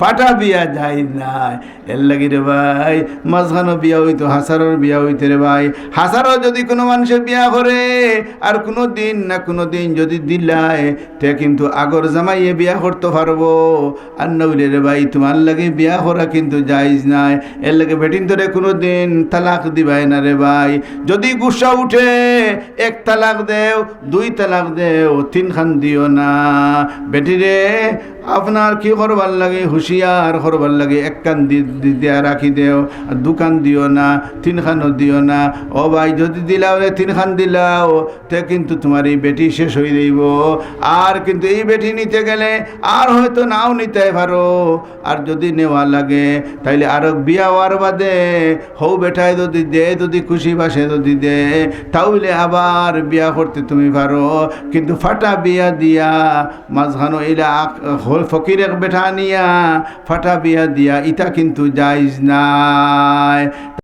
ফাটা বিয়া যাই নাই। এর লাগি রে ভাই মাঝখানো বিয়া হইতো হাসারোর বিয়া হইতে রে ভাই। হাসারও যদি কোনো মানুষের বিয়া করে, আর কোনো দিন না কোনো দিন যদি দিলায়, তে কিন্তু আগর জামাইয়ে বিয়া করতে পারব। আর নইলে রে ভাই, তোমার লাগে বিয়া করা কিন্তু যাইজ নাই। এর লাগে বেটিন ধরে কোনো দিন তালাক দিবাই না রে ভাই। যদি গুসা উঠে, এক তালাক দেও, দুই তালাক দেও তিন খান দিও না। বেটি রে আপনার কি করবার লাগে? হুঁশিয়ার করবার লাগে। এক কান দিয়া রাখি দেও দুকান দিও না, তিন খানও দিও না। ও ভাই, যদি দিলাও রে, তিন খান দিলাও, তে কিন্তু তোমার এই বেটি শেষ হয়ে যাইব। আর কিন্তু এই বেটি নিতে গেলে আর হয়তো নাও নিতে পারো। আর যদি নেওয়া লাগে, তাইলে আরও বিয়া হওয়ার বাদে হৌ বেটায় যদি দে, যদি খুশি বাসে যদি দে, তাহলে আবার বিয়া করতে তুমি পারো। কিন্তু ফাটা বিয়া দিয়া মাঝখানো এলা হল ফকির এক বেঠা নিয়া ফাটা বিয়া দিয়া ইটা কিন্তু যাইজ নাই।